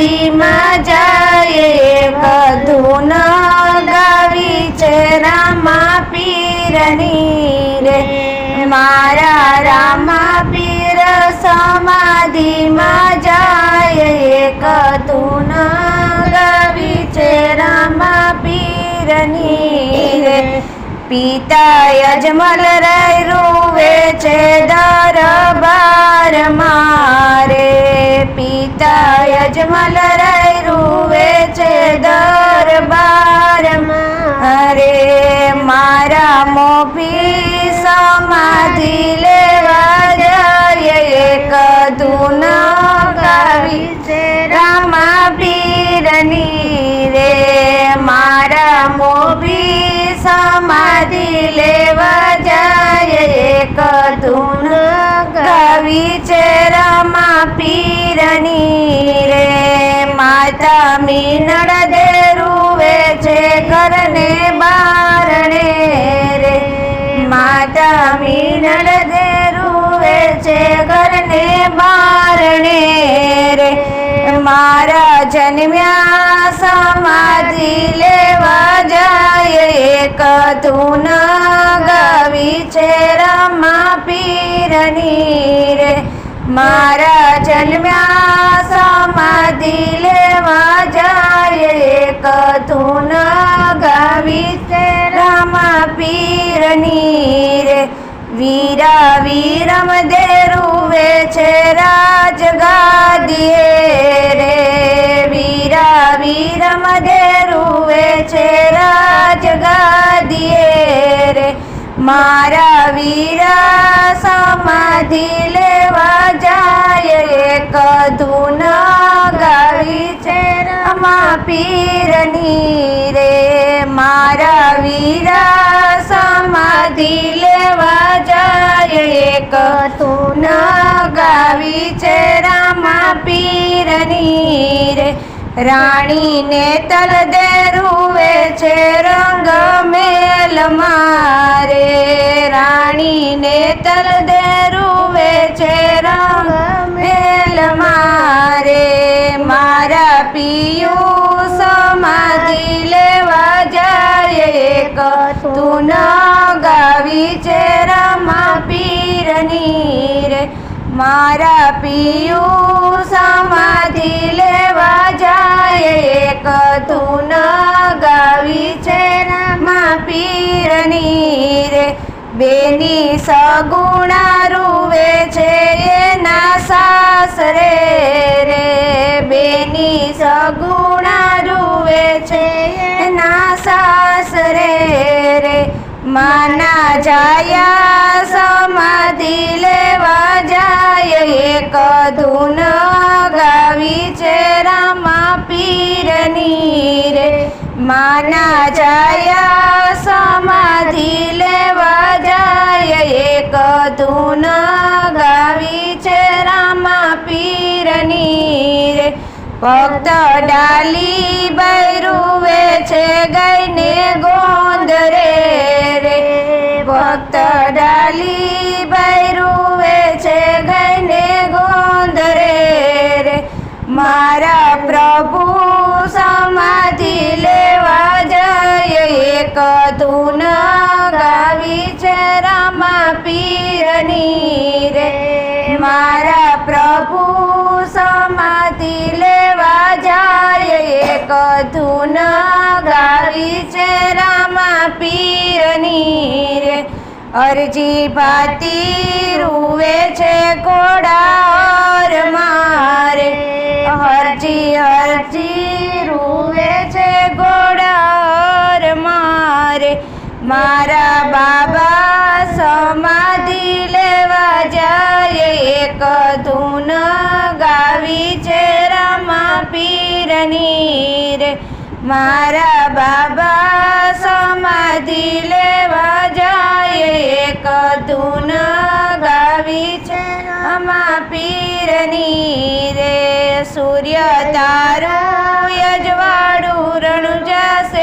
સમાધિમાં જાય કધુન ગાવી છે, રામા પીરની રે. મારા રામા પીર સમાધિમાં જાય કધુન ગાવી છે, રામા પીરની રે. પિતા યજમલ રે રૂવે છે દરબાર મારે પિતા યજમલ સમાધિ લેવા જાય એક ધૂન ગાવી છે. રામા પીરની રે, મારા મોભી સમાધિ લેવા જાય એક ધૂન ગાવી છે. રામા પીરની રે, માતા મીનળ દે રૂવે છે બારણે રે માતા મીનળ દે રૂવે છે ઘરને બારણે રે. મારા જન્મ્યા સમાધિ લેવા જાય એક ધૂન ગાવી છે રમા પીરની રે. મારા જન્મ્યા સમાધિ લેવા જાય એક ધૂન ગાવી છે રમા પીરની વીરા વીરમ દેરુવે છે રાજ ગાદીએ રે. વીરા વીરમ દેરુવે છે રાજ ગાદીએ રે. મારા વીરા સમાધિ લેવા જાય એક ધૂન ગાવી છે રમા પીરની. મારા વીરા સમાધિ લેવા જાય. એક ધૂન ગાવી છે રામા પીરની રે. રાણીને તલ દેરુવે છે રંગ મેલ મારે. રાણીને તલ દેરુવે છે રંગ મેલ મારે. મારા પિયું સમાધિ જાય તું ગાવી છે રમા પીરની રે મારા પિયું સમાધિ લેવા જાય. એક તું ગાવી છે રમા પીરની રે બેની સગુણા રૂવે છે એના સાસરે રે. બેની સગુણા રૂવે જાયા સમાધિ લેવા જાય. એક ધૂન ગાવી છે રામા પીરની રે. માના જાયા સમાધિ લેવા જાય. એક ધૂન ગાવી છે રામા પીરની રે. ભક્ત ડાલી મારા પ્રભુ સમાધિ લેવા જાય એક તું ગાવી છે રામા પીરની રે. મારા પ્રભુ સમાધિ લેવા જાય એક તું ગાવી છે રામા પીરની રે. અરજી ભાતી મારા બાબા સમાધિ લેવા જાય. એક ધૂન ગાવી છે રામા પીરની. રે મારા બાબા સમાધિ લેવા જાય. એક ધૂન ગાવી છે રામા પીરની. રે સૂર્ય તારું યજવાડું રણુજા શેરમાં